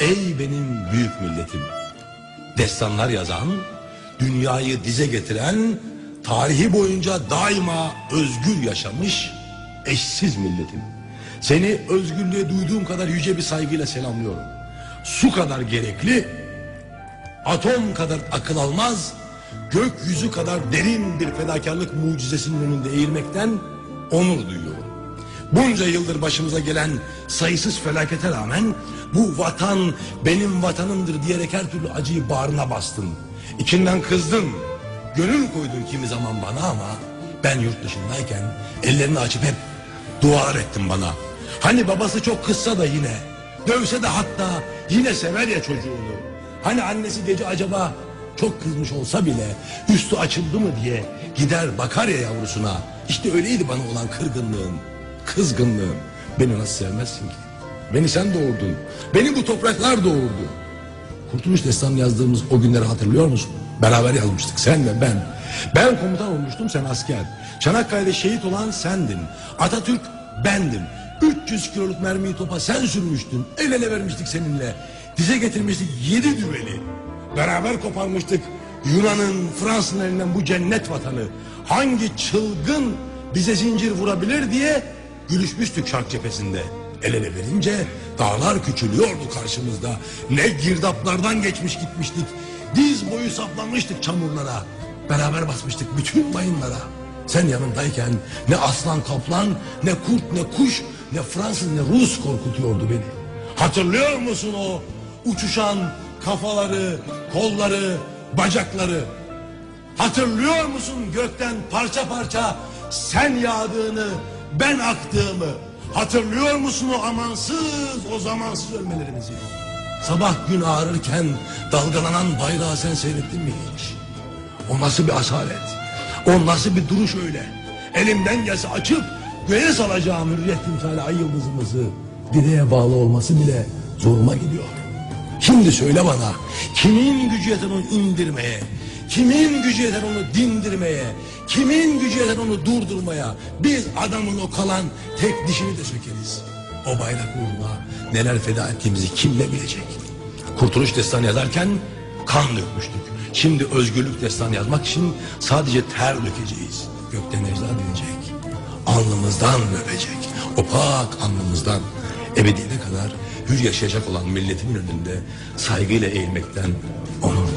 Ey benim büyük milletim. Destanlar yazan, dünyayı dize getiren, tarihi boyunca daima özgür yaşamış eşsiz milletim. Seni özgürlüğe duyduğum kadar yüce bir saygıyla selamlıyorum. Su kadar gerekli, atom kadar akıl almaz, gökyüzü kadar derin bir fedakarlık mucizesinin önünde eğilmekten onur duyuyorum. Bunca yıldır başımıza gelen sayısız felakete rağmen bu vatan benim vatanımdır diyerek her türlü acıyı bağrına bastın. İçinden kızdın, gönül koydun kimi zaman bana ama ben yurt dışındayken ellerini açıp hep dualar ettin bana. Hani babası çok kızsa da yine, dövse de hatta yine sever ya çocuğunu. Hani annesi gece acaba çok kızmış olsa bile üstü açıldı mı diye gider bakar ya yavrusuna. İşte öyleydi bana olan kırgınlığın, kızgınlığın. Beni nasıl sevmezsin ki? Beni sen doğurdun. Beni bu topraklar doğurdu. Kurtuluş Destanı yazdığımız o günleri hatırlıyor musun? Beraber yazmıştık sen ve ben. Ben komutan olmuştum sen asker. Çanakkale'de şehit olan sendin. Atatürk bendim. 300 kiloluk mermiyi topa sen sürmüştün. El ele vermiştik seninle. Dize getirmiştik yedi düveli. Beraber koparmıştık Yunan'ın, Fransa'nın elinden bu cennet vatanı. Hangi çılgın bize zincir vurabilir diye gülüşmüştük şark cephesinde. El ele verince dağlar küçülüyordu karşımızda. Ne girdaplardan geçmiş gitmiştik. Diz boyu saplanmıştık çamurlara. Beraber basmıştık bütün mayınlara. Sen yanımdayken ne aslan kaplan, ne kurt, ne kuş, ne Fransız, ne Rus korkutuyordu beni. Hatırlıyor musun o uçuşan kafaları, kolları, bacakları? Hatırlıyor musun gökten parça parça sen yağdığını, ben aktığımı? Hatırlıyor musun o amansız, o zamansız ölmelerimizi? Sabah gün ağrırken dalgalanan bayrağı sen seyrettin mi hiç? O nasıl bir asalet? O nasıl bir duruş öyle? Elimden gelse açıp göğe salacağım hürriyet timsali ay yıldızımızı. Direğe bağlı olması bile zoruma gidiyor. Şimdi söyle bana kimin gücü yeter onu indirmeye? Kimin gücü yeter onu dindirmeye? Kimin gücü yeter onu durdurmaya? Biz adamın o kalan tek dişini de sökeriz. O bayrak uğruna neler feda ettiğimizi kim ne bilecek? Kurtuluş destanı yazarken kan dökmüştük. Şimdi özgürlük destanı yazmak için sadece ter dökeceğiz. Gökten ecda dinecek. Alnımızdan öpecek. O pak alnımızdan. Ebediyene kadar hür yaşayacak olan milletimin önünde saygıyla eğilmekten onur